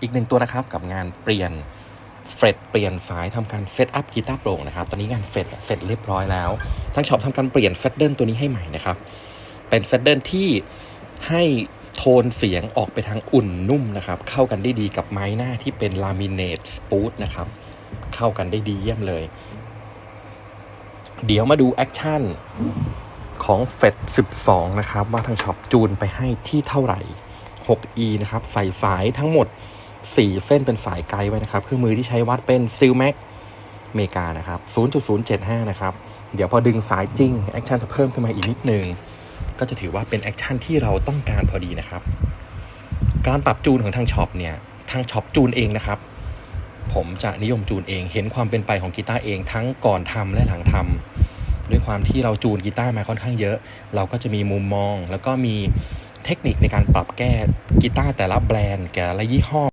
อีกหนึ่งตัวนะครับกับงานเปลี่ยนเฟดเปลี่ยนสายทำการเซตอัพกีตาร์โปร่งนะครับ ตอนนี้งานเฟดเสร็จเรียบร้อยแล้วทางช็อปทำการเปลี่ยนเฟดเดิลตัวนี้ให้ใหม่นะครับ เป็นเฟดเดิลที่ให้โทนเสียงออกไปทางอุ่นนุ่มนะครับ เข้ากันได้ดีกับไม้หน้าที่เป็นลามิเนตสปูตนะครับ เข้ากันได้ดีเยี่ยมเลย เดี๋ยวมาดูแอคชั่นของเฟด12 นะครับ ว่าทางช็อปจูนไปให้ที่เท่าไหร่ 6e นะครับ ใส่สายทั้งหมด 4 เส้นเป็นสายไกด์ไว้นะครับ เครื่องมือที่ใช้วัดเป็นซิลแม็กเมกานะครับ 0.075 นะครับ เดี๋ยวพอดึงสายจริงแอคชั่นจะเพิ่มขึ้นมาอีกนิดนึง ก็จะถือว่าเป็นแอคชั่นที่เราต้องการพอดีนะครับ การปรับจูนของทางช็อปเนี่ย ทางช็อปจูนเองนะครับ ผมจะนิยมจูนเอง เห็นความเป็นไปของกีตาร์เองทั้งก่อนทำและหลังทำด้วยความที่เราจูนกีตาร์มาค่อนข้างเยอะ เราก็จะมีมุมมอง แล้วก็มีเทคนิคในการปรับแก้กีตาร์แต่ละแบรนด์แต่ละยี่ห้อ